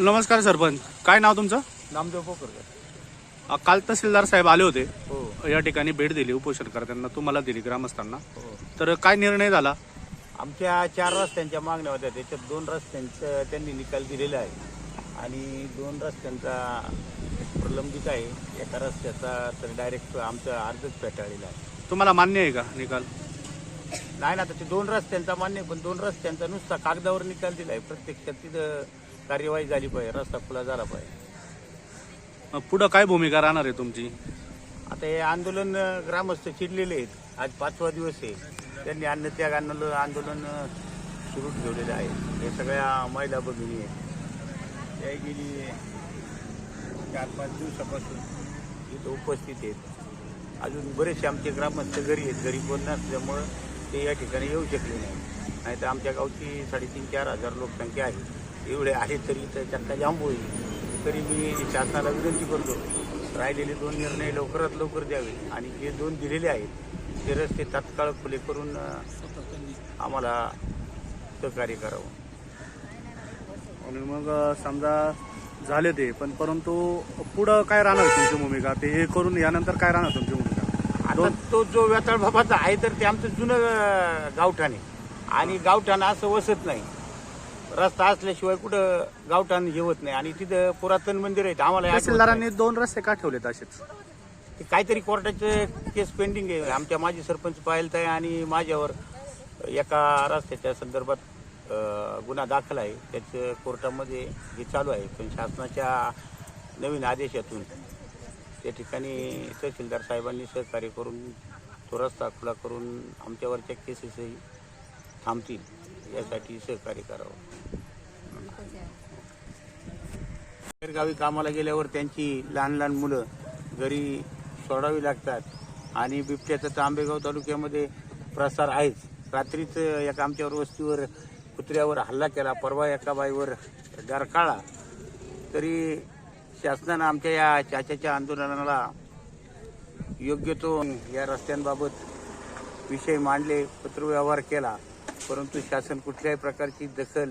नमस्कार सरपंच. काय नाव तुमचं? नामदेव पोकरकर अ, काल तहसीलदार साहेब आले होते. हो. या ठिकाणी भेट दिली उपोषणकर्त्यांना. तुम्हाला दिली ग्रामस्थांना. हो. तर काय निर्णय झाला? आमच्या चार रस्त्यांच्या मागण्या होत्या. त्याच्यात दोन रस्त्यांचं त्यांनी निकाल दिलेला आहे. आणि दोन रस्त्यांचा प्रलंबित आहे. एका रस्त्याचा तर डायरेक्ट आमचा अर्जच पेटाळलेला आहे. तुम्हाला मान्य आहे का निकाल? नाही ना आता ते दोन रस्त्यांचा मान्य आहे, पण दोन रस्त्यांचा नुसता कागदावर निकाल दिला आहे प्रत्यक्षात तिथं कार्यवाही झाली पाहिजे रस्ता खुला झाला पाहिजे. अ, पुढं काय भूमिका राहणार आहे तुमची? आता हे आंदोलन अं, ग्रामस्थ चिडलेले आहेत. आज पाचवा दिवस आहे. त्यांनी अन्नत्याग आंदोलन आंदोलन अं, सुरू ठेवलेलं आहे. हे सगळ्या महिला भगिनी आहेत. त्या गेली चार पाच दिवसापासून इथं उपस्थित आहेत. अजून बरेचसे आमचे ग्रामस्थ घरी आहेत. घरी कोण नसल्यामुळं ते या ठिकाणी येऊ शकले नाही नाही तर आमच्या गावची साडेतीन चार हजार लोकसंख्या आहे. एवढे आहे तरी तर चक्का जांब होईल तरी मी शासनाला विनंती करतो राहिलेले दोन निर्णय लवकरात लवकर द्यावे आणि जे दोन दिलेले आहेत ते रस्ते तात्काळ खुले करून आम्हाला सहकार्य करावं. आणि मग समजा झाले ते पण परंतु पुढं काय राहणार तुमची भूमिका? ते हे करून यानंतर काय राहणार तुमची भूमिका? आता तो जो व्याताळ बाबाचा आहे तर ते आमचं जुनं गावठाण आहे. आणि गावठाण असं वसत नाही. रस्ता असल्याशिवाय कुठं गावठाण हे होत नाही. आणि तिथं पुरातन मंदिर आहे आम्हाला हे आठवत. तहसीलदारांनी दोन रस्ते का ठेवलेत असेच? ते काहीतरी कोर्टाचे केस पेंडिंग आहे. आमच्या माजी सरपंच पाहिलं आहे आणि माझ्यावर एका रस्त्याच्या संदर्भात अं, गुन्हा दाखल आहे. त्याचं कोर्टामध्ये हे चालू आहे. पण शासनाच्या नवीन आदेशातून त्या ठिकाणी तहसीलदार साहेबांनी सहकार्य करून तो रस्ता खुला करून आमच्यावरच्या केसेसही थांबतील. यासाठी सहकार्य करावं. गावी कामाला गेल्यावर त्यांची लहान लहान मुलं घरी सोडावी लागतात आणि बिबट्याचा तर आंबेगाव तालुक्यामध्ये प्रसार आहेच. रात्रीच एका आमच्यावर वस्तीवर कुत्र्यावर हल्ला केला परवा एका बाईवर डरकाळा तरी शासनानं आमच्या या चाच्याच्या आंदोलनाला योग्य तो या रस्त्यांबाबत विषय मांडले पत्रव्यवहार केला. परंतु शासन कुठल्याही प्रकारची दखल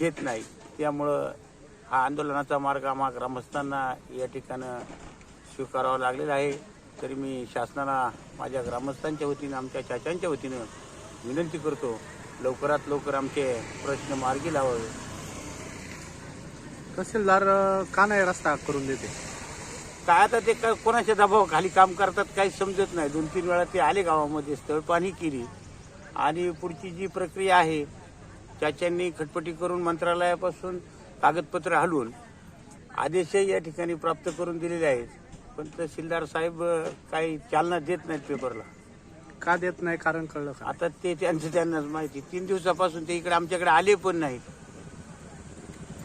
घेत नाही. त्यामुळं हा आंदोलनाचा मार्ग आम्हा ग्रामस्थांना या ठिकाणं स्वीकारावा लागलेला आहे. तरी मी शासनाला माझ्या ग्रामस्थांच्या वतीनं आमच्या चाचांच्या वतीनं विनंती करतो लवकरात लवकर आमचे प्रश्न मार्गी लावावे. तहसीलदार का नाही रस्ता करून देते? काय आता ते कोणाच्या दबावाखाली काम करतात काही समजत नाही. दोन तीन वेळा ते आले गावामध्ये स्थळ पाणी केली. आणि पुढची जी प्रक्रिया आहे चाच्यांनी खटपटी करून मंत्रालयापासून कागदपत्र हलवून आदेशही या ठिकाणी प्राप्त करून दिलेले आहेत. पण तहसीलदार साहेब काही चालना देत नाहीत पेपरला. का देत नाही? कारण कळलं का? आता ते त्यांचं त्यांनाच माहिती. तीन दिवसापासून ते इकडे आमच्याकडे आले पण नाहीत.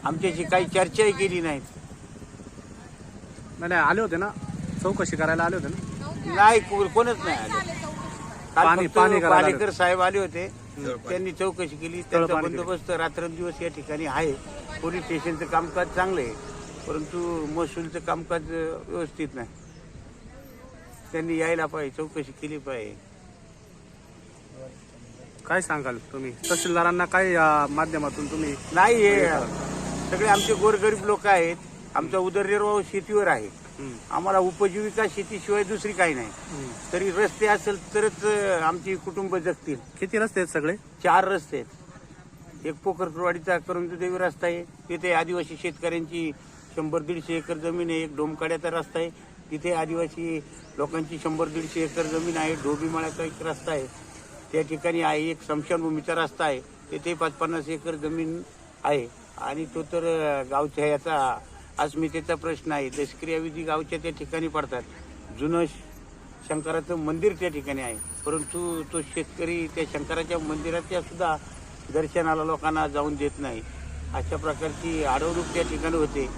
आमच्याशी काही चर्चाही केली नाहीत. नाही नाही, आले होते ना? चौकशी करायला आले होते ना? नाही को- कोणच नाही आले. पाणी- फक्त पाणी करायला आले पालेकर साहेब आले होते. त्यांनी चौकशी केली. त्यांचा पाणी बंदोबस्त रात्रंदिवस या ठिकाणी आहे. पोलीस स्टेशनचं कामकाज चांगलं आहे. परंतु महसूलचं कामकाज अं, व्यवस्थित नाही. त्यांनी यायला पाहिजे चौकशी केली पाहिजे. काय सांगाल तुम्ही? तहसीलदारांना काय या माध्यमातून तुम्ही नाही हे सगळे आमचे गोरगरीब लोक आहेत. आमचा उदरनिर्वाह शेतीवर आहे. आम्हाला उपजीविका शेतीशिवाय दुसरी काही नाही. तरी रस्ते असेल तरच आमची कुटुंब जगतील. किती रस्ते आहेत सगळे? चार रस्ते आहेत. एक पोखरकरवाडीचा करंजदेवी रस्ता आहे. तिथे आदिवासी शेतकऱ्यांची शंभर दीडशे एकर जमीन आहे. एक डोमकाड्याचा रस्ता आहे. तिथे आदिवासी लोकांची शंभर दीडशे एकर जमीन आहे. ढोबीमाळ्याचा एक रस्ता आहे. त्या ठिकाणी आहे एक स्मशानभूमीचा रस्ता आहे. तिथे पाच पन्नास एकर जमीन आहे. आणि तो तर गावच्या याचा अस्मितेचा प्रश्न आहे. दशक्रिया गावच्या त्या ठिकाणी पडतात. जुनं श- शंकराचं मंदिर त्या ठिकाणी आहे. परंतु तो शेतकरी त्या शंकराच्या मंदिराच्या सुद्धा दर्शनाला लोकांना जाऊन देत नाही. अशा प्रकारची अडवणूक त्या ठिकाणी होते.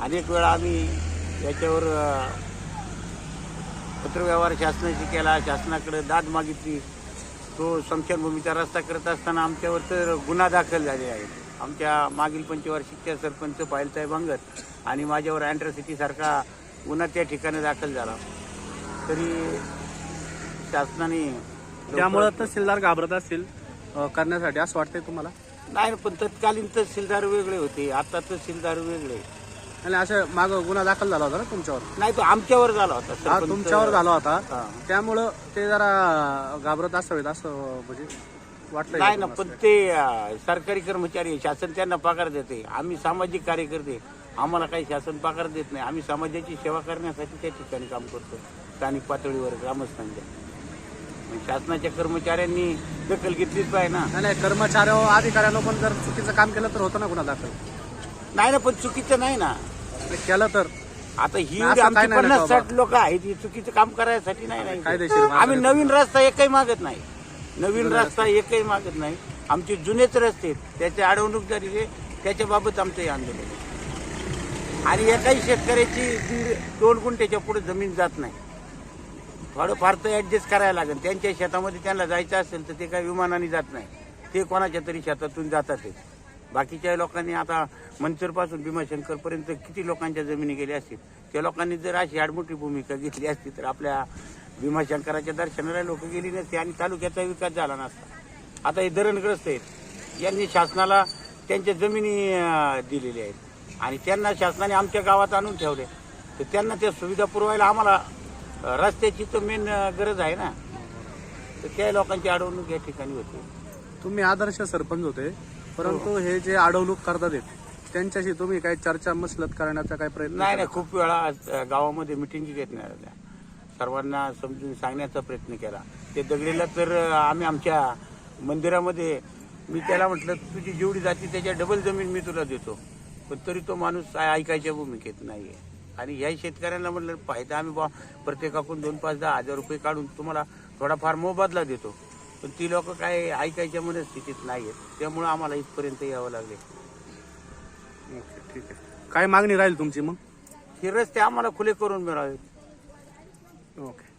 अनेक वेळा आम्ही याच्यावर पत्रव्यवहार शासनाशी केला शासनाकडे दाद मागितली. तो स्मशानभूमीचा रस्ता करत असताना आमच्यावर तर गुन्हा दाखल झाले आहेत आमच्या मागील पंचवार्षिकच्या सरपंच पायलसाहेब अंगत आणि माझ्यावर अँट्रॉसिटी सारखा गुन्हा त्या ठिकाणी दाखल झाला. तरी शासनाने त्यामुळं तहसीलदार घाबरत असतील अ, करण्यासाठी असं वाटतंय तुम्हाला? नाही पण तत्कालीन तहसीलदार वेगळे होते. आता तहसीलदार वेगळे. आणि असं माग गुन्हा दाखल झाला होता ना तुमच्यावर? नाही तो आमच्यावर झाला होता हा सरपंच- तुमच्यावर झाला होता. हा. त्यामुळं ते जरा घाबरत असावेत असं म्हणजे नाही ना पण ते अं, सरकारी कर्मचारी आहे. शासन त्यांना पगार देते. आम्ही सामाजिक कार्यकर्ते. आम्हाला काही शासन पगार देत नाही. आम्ही समाजाची सेवा करण्यासाठी त्या ठिकाणी काम करतो. स्थानिक पातळीवर ग्रामस्थांच्या. मग शासनाच्या कर्मचाऱ्यांनी दखल घेतलीच पाहिजे ना. नाही नाही कर्मचाऱ्या अधिकाऱ्यानं पण जर चुकीचं काम केलं तर होतं ना गुन्हा दाखल? नाही ना पण चुकीचं नाही ना. केलं तर. आता ही असं काय आमची नाही ना पन्नास बाबा. साठ लोक आहेत ही चुकीचं काम करायसाठी नाही नाही. कायदेशीर मार्ग आम्ही. नवीन रस्ता एकही मागत नाही. नवीन रस्ता एकही मागत नाही. आमचे जुनेच रस्ते आहेत. त्याची अडवणूक जरी आहे. त्याच्या बाबत आमचं हे आंदोलन आहे. आणि एकाही शेतकऱ्याची दीड दोन गुंठ्याच्या पुढे जमीन जात नाही. थोडं फार तर ऍडजस्ट करायला लागेल. त्यांच्या शेतामध्ये त्यांना जायचं असेल तर ते काही विमानाने जात नाही. ते कोणाच्या तरी शेतातून जातातच बाकीच्या लोकांनी आता मंचरपासून भीमाशंकर पर्यंत किती लोकांच्या जमिनी गेल्या असतील? त्या लोकांनी जर अशी आडमोठी भूमिका घेतली असती तर आपल्या भीमाशंकराच्या दर्शनाला लोक गेली नसते आणि तालुक्याचा विकास झाला नसता. आता हे धरणग्रस्त आहेत. यांनी शासनाला त्यांच्या जमिनी दिलेल्या आहेत. आणि त्यांना शासनाने आमच्या गावात आणून ठेवले. तर त्यांना त्या सुविधा पुरवायला आम्हाला रस्त्याची तर मेन गरज आहे ना. तर त्या लोकांची अडवणूक या ठिकाणी होते. तुम्ही आदर्श सरपंच होते परंतु हे. जे अडवणूक करतात त्यांच्याशी तुम्ही काही चर्चा मसलत करण्याचा काही प्रयत्न नाही नाही? खूप वेळा गावामध्ये मिटिंगी घेतल्या होत्या सर्वांना समजून सांगण्याचा प्रयत्न केला. ते दगडीला तर आम्ही आमच्या मंदिरामध्ये मी त्याला म्हटलं तुझी जेवढी जाती त्याच्या डबल जमीन मी तुला देतो. पण तरी तो माणूस ऐकायच्या भूमिकेत नाहीये. आणि ह्या शेतकऱ्यांना म्हटलं पाहिजे आम्ही बा प्रत्येकाकडून दोन पाच दहा हजार रुपये काढून तुम्हाला थोडाफार मोबदला देतो. पण ती लोक काय ऐकायच्या मनस्थितीत नाहीयेत. त्यामुळे आम्हाला इथपर्यंत यावं लागले. ओके ठीक आहे. काय मागणी राहील तुमची मग? हे रस्ते आम्हाला खुले करून मिळावे Okay.